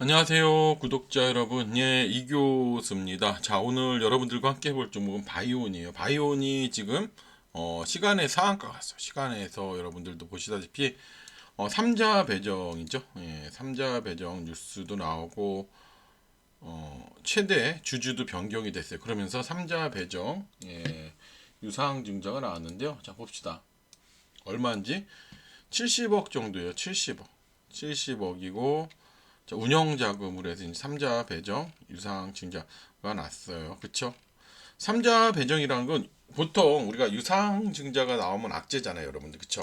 안녕하세요, 구독자 여러분. 예, 이교수입니다. 자, 오늘 여러분들과 함께 해볼 종목은 바이온이에요. 바이온이 지금 어, 시간의 상한가 갔어요. 시간에서 여러분들도 보시다시피 어, 삼자 배정이죠. 예, 삼자 배정 뉴스도 나오고 어, 최대 주주도 변경이 됐어요. 그러면서 삼자 배정 예, 유상 증자가 나왔는데요. 자, 봅시다. 얼마인지 70억 정도예요. 70억. 70억이고 자, 운영 자금으로 해서 이제 삼자 배정 유상 증자가 났어요. 그쵸? 삼자 배정이라는 건 보통 우리가 유상 증자가 나오면 악재잖아요, 여러분들. 그쵸?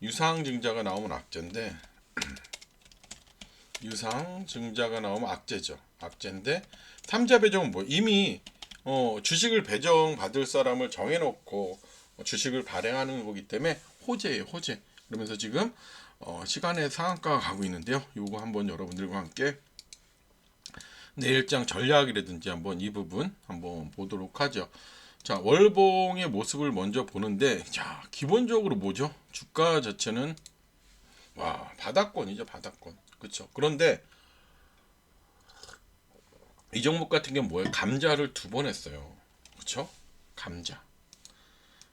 유상 증자가 나오면 악재인데 유상 증자가 나오면 악재죠. 악재인데 삼자 배정은 뭐 이미 어, 주식을 배정 받을 사람을 정해놓고 주식을 발행하는 거기 때문에 호재예요, 호재. 그러면서 지금 어, 시간의 상한가가 가고 있는데요. 요거 한번 여러분들과 함께 내일장 전략이라든지 한번 이 부분 한번 보도록 하죠. 자, 월봉의 모습을 먼저 보는데 자, 기본적으로 뭐죠? 주가 자체는 와, 바닥권이죠, 바닥권. 그렇죠. 그런데 이 종목 같은 경우는 뭐예요? 감자를 두 번 했어요. 그렇죠? 감자.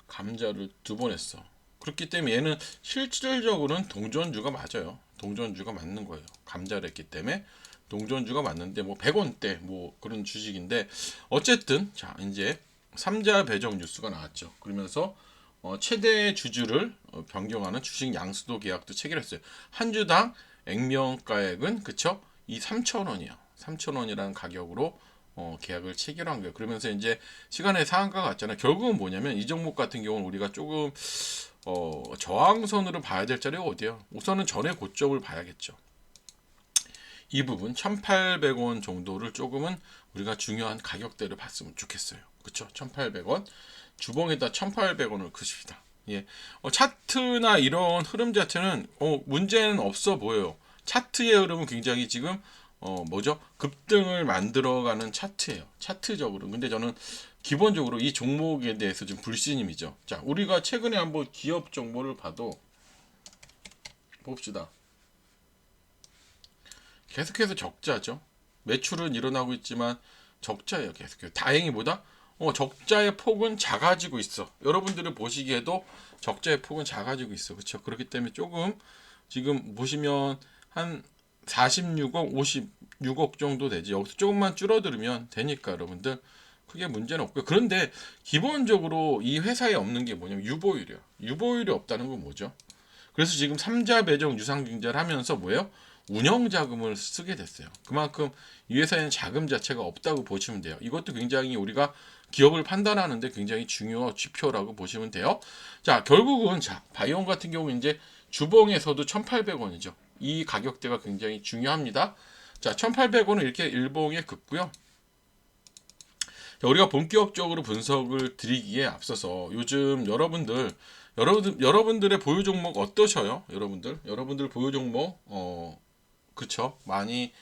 감자를 두 번 했어. 그렇기 때문에 얘는 실질적으로는 동전주가 맞아요. 동전주가 맞는 거예요. 감자를 했기 때문에 동전주가 맞는데 뭐 100원대 뭐 그런 주식인데 어쨌든 자 이제 삼자 배정 뉴스가 나왔죠. 그러면서 어, 최대 주주를 어, 변경하는 주식 양수도 계약도 체결했어요. 한 주당 액면가액은 그쵸? 이 3,000원이요. 3,000원이라는 가격으로 어, 계약을 체결한 거예요. 그러면서 이제 시간의 상한가가 왔잖아요. 결국은 뭐냐면 이 종목 같은 경우는 우리가 조금 어, 저항선으로 봐야 될 자리가 어디야? 우선은 전의 고점을 봐야겠죠. 이 부분 1,800원 정도를 조금은 우리가 중요한 가격대를 봤으면 좋겠어요. 그쵸? 1,800원. 주봉에다 1,800원을 그십시다. 예. 어, 차트나 이런 흐름 자체는 어, 문제는 없어 보여요. 차트의 흐름은 굉장히 지금 어, 뭐죠? 급등을 만들어가는 차트예요. 차트적으로. 근데 저는 기본적으로 이 종목에 대해서 좀 불신임이죠. 자, 우리가 최근에 한번 기업 정보를 봐도 봅시다. 계속해서 적자죠. 매출은 일어나고 있지만 적자예요. 계속해서. 다행히 보다 어, 적자의 폭은 작아지고 있어. 여러분들이 보시기에도 적자의 폭은 작아지고 있어. 그렇죠? 그렇기 때문에 조금 지금 보시면 한 46억, 56억 정도 되지. 여기서 조금만 줄어들면 되니까 여러분들 크게 문제는 없고요. 그런데 기본적으로 이 회사에 없는 게 뭐냐면 유보율이요. 유보율이 없다는 건 뭐죠? 그래서 지금 삼자 배정 유상증자를 하면서 뭐예요? 운영 자금을 쓰게 됐어요. 그만큼 이 회사에는 자금 자체가 없다고 보시면 돼요. 이것도 굉장히 우리가 기업을 판단하는데 굉장히 중요한 지표라고 보시면 돼요. 자, 결국은 자, 바이온 같은 경우 이제 주봉에서도 1,800원이죠. 이 가격대가 굉장히 중요합니다. 자, 1,800원은 이렇게 일봉에 긋고요. 자, 우리가 본격적으로 분석을 드리기에 앞서서 요즘 여러분들 여러분 여러분들의 보유 종목 어떠셔요? 여러분들 여러분들 보유 종목 어 그쵸 많이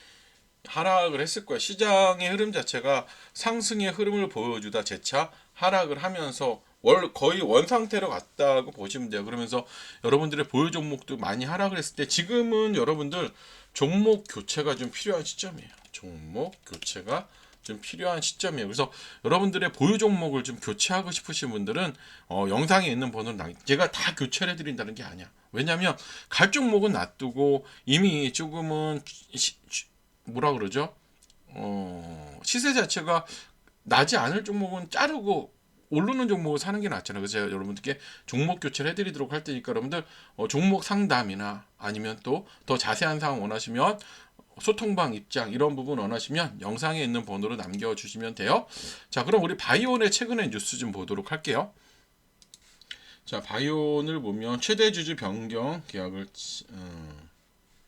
하락을 했을 거야. 시장의 흐름 자체가 상승의 흐름을 보여주다 재차 하락을 하면서 월 거의 원 상태로 갔다고 보시면 돼요. 그러면서 여러분들의 보유 종목도 많이 하락을 했을 때 지금은 여러분들 종목 교체가 좀 필요한 시점이에요. 종목 교체가 좀 필요한 시점이에요. 그래서 여러분들의 보유 종목을 좀 교체하고 싶으신 분들은 어, 영상에 있는 번호를 남, 제가 다 교체를 해드린다는 게 아니야. 왜냐하면 갈 종목은 놔두고 이미 조금은 시, 시, 뭐라 그러죠? 어, 시세 자체가 나지 않을 종목은 자르고 오르는 종목을 사는 게 낫잖아요. 그래서 제가 여러분들께 종목 교체를 해드리도록 할 테니까 여러분들 어, 종목 상담이나 아니면 또 더 자세한 사항 원하시면 소통방 입장 이런 부분 원하시면 영상에 있는 번호로 남겨주시면 돼요. 자, 그럼 우리 바이온의 최근의 뉴스 좀 보도록 할게요. 자, 바이온을 보면 최대 주주 변경 계약을 음,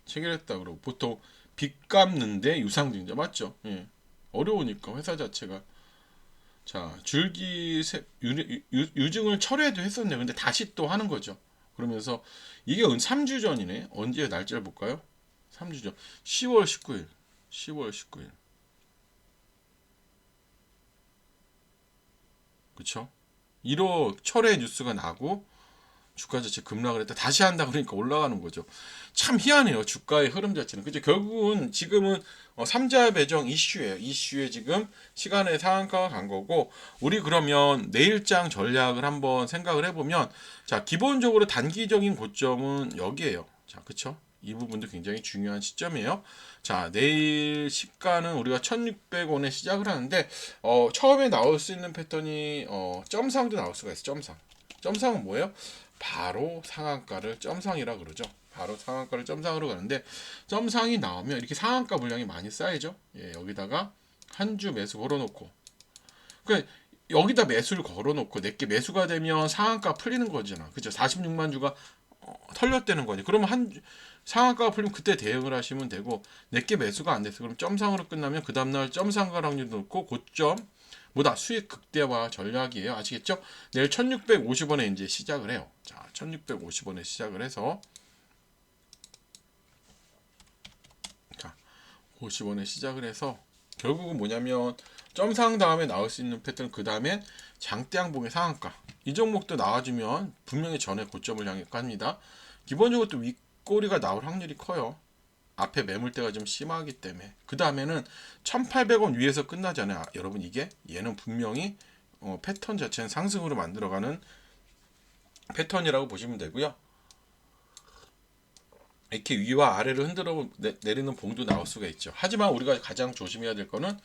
체결했다 그러고 보통 빚 갚는데 유상증자 맞죠? 예. 어려우니까 회사 자체가 자 줄기 세, 유, 유, 유증을 철회도 했었네. 근데 다시 또 하는 거죠. 그러면서 이게 3주 전이네. 언제 날짜를 볼까요? 3주 전. 10월 19일. 10월 19일. 그쵸? 1호 철회 뉴스가 나고 주가 자체 급락을 했다. 다시 한다 그러니까 올라가는 거죠. 참 희한해요 주가의 흐름 자체는. 그죠? 결국은 지금은 어, 삼자 배정 이슈예요. 이슈에 지금 시간의 상한가가 간 거고 우리 그러면 내일장 전략을 한번 생각을 해보면 자 기본적으로 단기적인 고점은 여기에요. 자 그쵸? 이 부분도 굉장히 중요한 시점이에요. 자 내일 시가는 우리가 1600원에 시작을 하는데 어, 처음에 나올 수 있는 패턴이 어, 점상도 나올 수가 있어요 점상 점상은 뭐예요 바로 상한가를 점상이라 그러죠. 바로 상한가를 점상으로 가는데 점상이 나오면 이렇게 상한가 물량이 많이 쌓이죠. 예, 여기다가 한 주 매수 걸어놓고 그 여기다 매수를 걸어놓고 내게 매수가 되면 상한가 풀리는 거잖아. 그죠? 46만 주가 어, 털렸다는 거니. 그러면 한 주- 상한가가 풀리면 그때 대응을 하시면 되고 내게 매수가 안 됐어. 그럼 점상으로 끝나면 그 다음날 점상가 확률 놓고 고점 뭐다 수익 극대화 전략이에요. 아시겠죠? 내일 1650원에 이제 시작을 해요. 자, 1650원에 시작을 해서 자, 50원에 시작을 해서 결국은 뭐냐면 점상 다음에 나올 수 있는 패턴 그 다음에 장대양봉의 상한가 이 종목도 나와주면 분명히 전에 고점을 향해 갑니다. 기본적으로 또 윗꼬리가 나올 확률이 커요. 앞에 매물대가 좀 심하기 때문에. 그 다음에는 1800원 위에서 끝나잖아요. 여러분 이게 얘는 분명히 어, 패턴 자체는 상승으로 만들어가는 패턴이라고 보시면 되고요. 이렇게 위와 아래를 흔들어 내, 내리는 봉도 나올 수가 있죠. 하지만 우리가 가장 조심해야 될 거는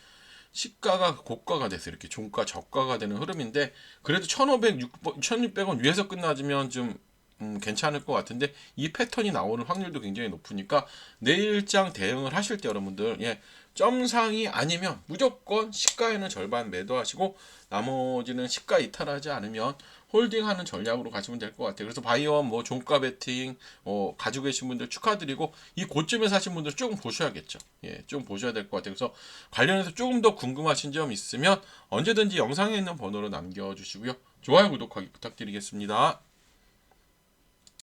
시가가 고가가 돼서 이렇게 종가 저가가 되는 흐름인데 그래도 1500, 1600원 위에서 끝나지면 좀 음, 괜찮을 것 같은데 이 패턴이 나오는 확률도 굉장히 높으니까 내일장 대응을 하실 때 여러분들 예, 점상이 아니면 무조건 시가에는 절반 매도하시고 나머지는 시가 이탈하지 않으면 홀딩하는 전략으로 가시면 될 것 같아요. 그래서 바이오 뭐 종가 베팅 어, 가지고 계신 분들 축하드리고 이 고점에 사신 분들 조금 보셔야겠죠. 예, 좀 보셔야 될 것 같아요. 그래서 관련해서 조금 더 궁금하신 점 있으면 언제든지 영상에 있는 번호로 남겨주시고요. 좋아요, 구독하기 부탁드리겠습니다.